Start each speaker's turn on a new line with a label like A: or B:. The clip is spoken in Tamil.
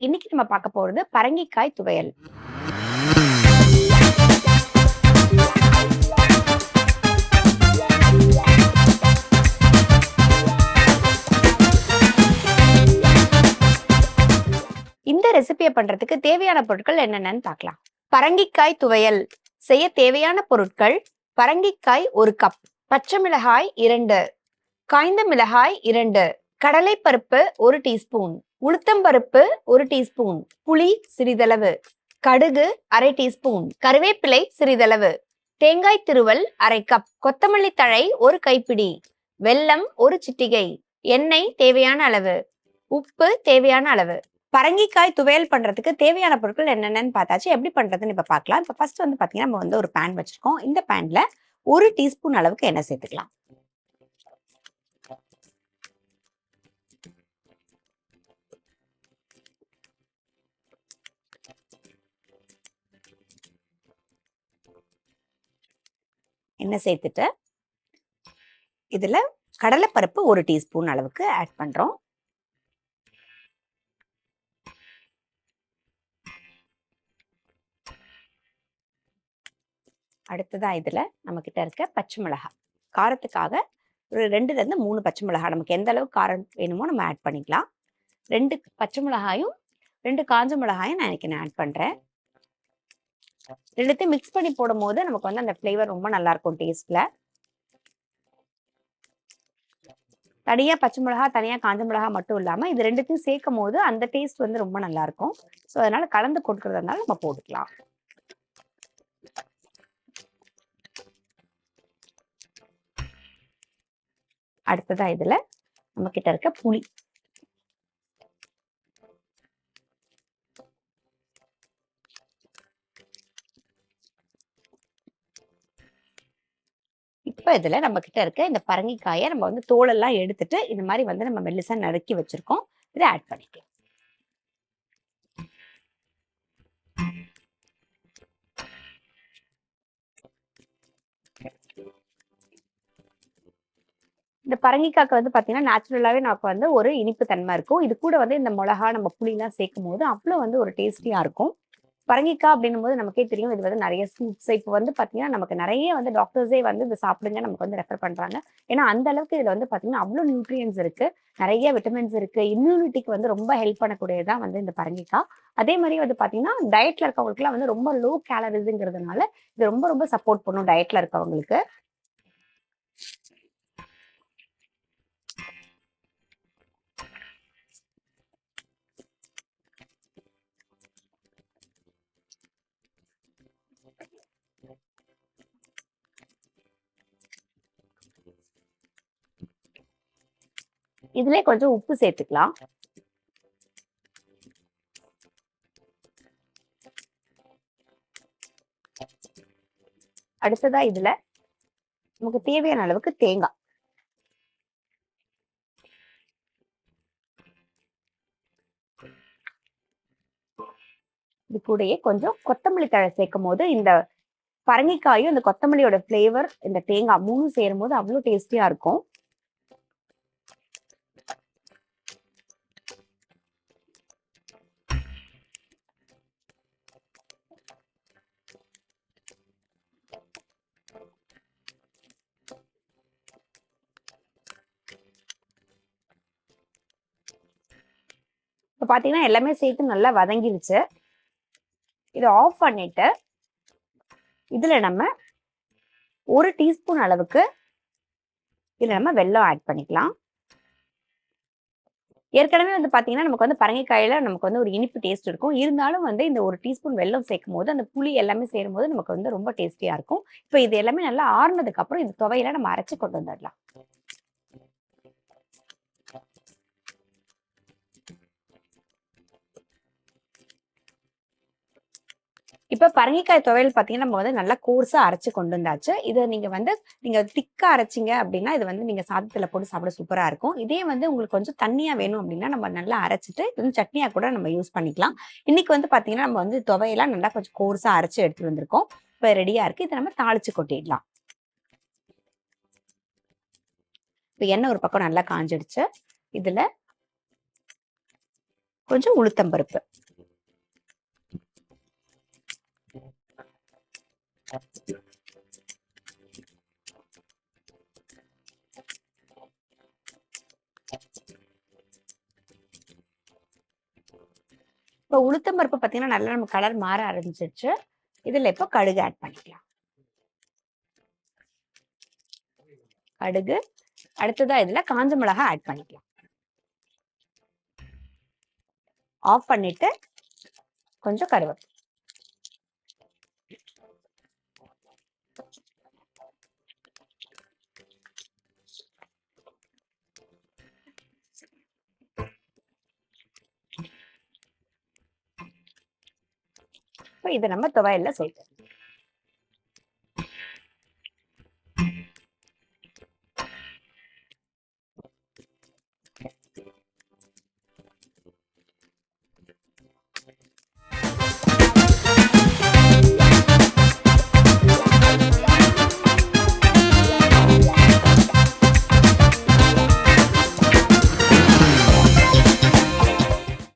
A: இன்னைக்கு நம்ம பார்க்க போறது பரங்கிக்காய் துவையல். இந்த ரெசிபியை பண்றதுக்கு தேவையான பொருட்கள் என்னென்னன்னு பார்க்கலாம். பரங்கிக்காய் துவையல். செய்ய தேவையான பொருட்கள் பரங்கிக்காய் ஒரு கப் பச்சை மிளகாய் இரண்டு காய்ந்த மிளகாய் இரண்டு கடலைப்பருப்பு ஒரு டீஸ்பூன் உளுத்தம்பருப்பு ஒரு டீஸ்பூன் புளி சிறிதளவு கடுகு அரை டீஸ்பூன் கருவேப்பிலை சிறிதளவு தேங்காய் திருவல் அரை கப் கொத்தமல்லி தழை ஒரு கைப்பிடி வெல்லம் ஒரு சிட்டிகை எண்ணெய் தேவையான அளவு உப்பு தேவையான அளவு. பரங்கிக்காய் துவையல் பண்றதுக்கு தேவையான பொருட்கள் என்னென்னு பார்த்தாச்சு. எப்படி பண்றதுன்னு இப்ப பார்க்கலாம். இப்ப ஃபர்ஸ்ட் வந்து பாத்தீங்கன்னா நம்ம வந்து ஒரு பேன் வச்சிருக்கோம். இந்த பேன்ல ஒரு டீஸ்பூன் அளவுக்கு எண்ணெய் சேர்த்துக்கலாம். எண்ணெய் சேர்த்துட்டு? இதில் கடலைப்பருப்பு ஒரு டீஸ்பூன் அளவுக்கு ஆட் பண்ணுறோம் அடுத்ததாக இதில் நம்மக்கிட்ட இருக்க பச்சை மிளகாய். காரத்துக்காக ஒரு ரெண்டுலேருந்து மூணு பச்சை மிளகாய். நமக்கு எந்த அளவுக்கு காரம் வேணுமோ நம்ம ஆட் பண்ணிக்கலாம். ரெண்டு பச்சை மிளகாயும் ரெண்டு காஞ்ச மிளகாயும் நான் இன்னைக்கு நான் ஆட் பண்ணுறேன் ரெண்டுத்தையும் மிக்ஸ் பண்ணி போடும் போது நமக்கு வந்து அந்த ஃப்ளேவர் ரொம்ப நல்லா இருக்கும் டேஸ்ட்ல தனியா பச்சை மிளகா தனியா காஞ்ச மிளகா மட்டும் இல்லாம இது ரெண்டுத்தையும் சேர்க்கும் போது அந்த டேஸ்ட் வந்து ரொம்ப நல்லா இருக்கும் ஸோ அதனால கலந்து கொடுக்கறதுனால நம்ம போட்டுக்கலாம். அடுத்ததா இதுல நம்ம கிட்ட இருக்க புளி. இப்போ இதுல நம்ம கிட்ட இருக்க இந்த பரங்கிக்காயை நம்ம வந்து தோலெல்லாம் எடுத்துட்டு இந்த மாதிரி வந்து நம்ம மெல்லிசா நறுக்கி வச்சிருக்கோம். இதை ஆட் பண்ணிக்கலாம். இந்த பரங்கிக்காய்க்கு வந்து பாத்தீங்கன்னா நேச்சுரலாவே நமக்கு வந்து ஒரு இனிப்பு தன்மை இருக்கும். இது கூட வந்து இந்த மிளகா நம்ம புளிலாம் சேர்க்கும் போது அவ்வளோ வந்து ஒரு டேஸ்டியா இருக்கும். பரங்கிக்காய் அப்படின்னும் போது நமக்கே தெரியும் இது வந்து நிறைய சூப்ஸ் இப்போ வந்து பாத்தீங்கன்னா நமக்கு நிறைய வந்து டாக்டர்ஸே வந்து இது சாப்பிடுங்க நமக்கு வந்து ரெஃபர் பண்றாங்க. ஏன்னா அந்த அளவுக்கு இதுல வந்து பாத்தீங்கன்னா அவ்வளோ நியூட்ரியன்ஸ் இருக்கு. நிறைய விட்டமின்ஸ் இருக்கு. இம்யூனிட்டிக்கு வந்து ரொம்ப ஹெல்ப் பண்ணக்கூடியதான் வந்து இந்த பரங்கிக்காய். அதே மாதிரி வந்து பாத்தீங்கன்னா டயட்ல இருக்கவங்களுக்குலாம் வந்து ரொம்ப லோ கேலரிஸுங்கிறதுனால இது ரொம்ப ரொம்ப சப்போர்ட் பண்ணும் டயட்ல இருக்கவங்களுக்கு. இதுல கொஞ்சம் உப்பு சேர்த்துக்கலாம். அடுத்ததா இதுல நமக்கு தேவையான அளவுக்கு தேங்காய். இது கூடயே கொஞ்சம் கொத்தமல்லி தழை சேர்க்கும் போது இந்த பரங்கிக்காயும் இந்த கொத்தமல்லியோட ஃப்ளேவர் இந்த தேங்காய் மூணும் சேரும் போது அவ்வளோ டேஸ்டியா இருக்கும். இப்போ பார்த்தீங்கன்னா எல்லாமே சேர்த்து நல்லா வதங்கிருச்சு. இதை ஆஃப் பண்ணிட்டு இதில் நம்ம ஒரு டீஸ்பூன் அளவுக்கு இதில் நம்ம வெல்லம் ஆட் பண்ணிக்கலாம். ஏற்கனவே வந்து பார்த்தீங்கன்னா நமக்கு வந்து பரங்கிக்காயில் நமக்கு வந்து ஒரு இனிப்பு டேஸ்ட் இருக்கும். இருந்தாலும் வந்து இந்த ஒரு டீஸ்பூன் வெல்லம் சேர்க்கும் போது அந்த புளி எல்லாமே சேரும் போது நமக்கு வந்து ரொம்ப டேஸ்டியாக இருக்கும். இப்போ இது எல்லாமே நல்லா ஆறுனதுக்கப்புறம் இந்த இது துவையில நம்ம அரைச்சி கொண்டு வந்துடலாம். இப்ப பரங்கிக்காய் துவையல் பாத்தீங்கன்னா நம்ம வந்து நல்லா கோர்ஸா அரைச்சு கொண்டு வந்தாச்சு. இதை நீங்க வந்து நீங்க திக்கா அரைச்சிங்க அப்படின்னா இது வந்து நீங்க சாதத்துல போட்டு சாப்பிட சூப்பரா இருக்கும். இதே வந்து உங்களுக்கு கொஞ்சம் தண்ணியா வேணும் அப்படின்னா நம்ம நல்லா அரைச்சிட்டு இது வந்து சட்னியா கூட நம்ம யூஸ் பண்ணிக்கலாம். இன்னைக்கு வந்து பாத்தீங்கன்னா நம்ம வந்து துவையெல்லாம் நல்லா கொஞ்சம் கோர்ஸா அரைச்சு எடுத்துட்டு வந்திருக்கோம். இப்ப ரெடியா இருக்கு. இதை நம்ம தாளிச்சு கொட்டிடலாம். இப்ப எண்ணெய் ஒரு பக்கம் நல்லா காஞ்சிடுச்சு. இதுல கொஞ்சம் உளுத்தம்பருப்பு. இப்போ உளுத்தம் பருப்பு பார்த்தீங்கன்னா நல்லா நம்ம கலர் மாற ஆரம்பிச்சிருச்சு. இதுல இப்போ கடுகு ஆட் பண்ணிக்கலாம். கடுகு அடுத்ததா இதுல காஞ்ச மிளகா ஆட் பண்ணிக்கலாம். ஆஃப் பண்ணிட்டு கொஞ்சம் கருவேப்பிலை. இப்போ இதை நம்ம துவையல்ல சேர்க்கணும்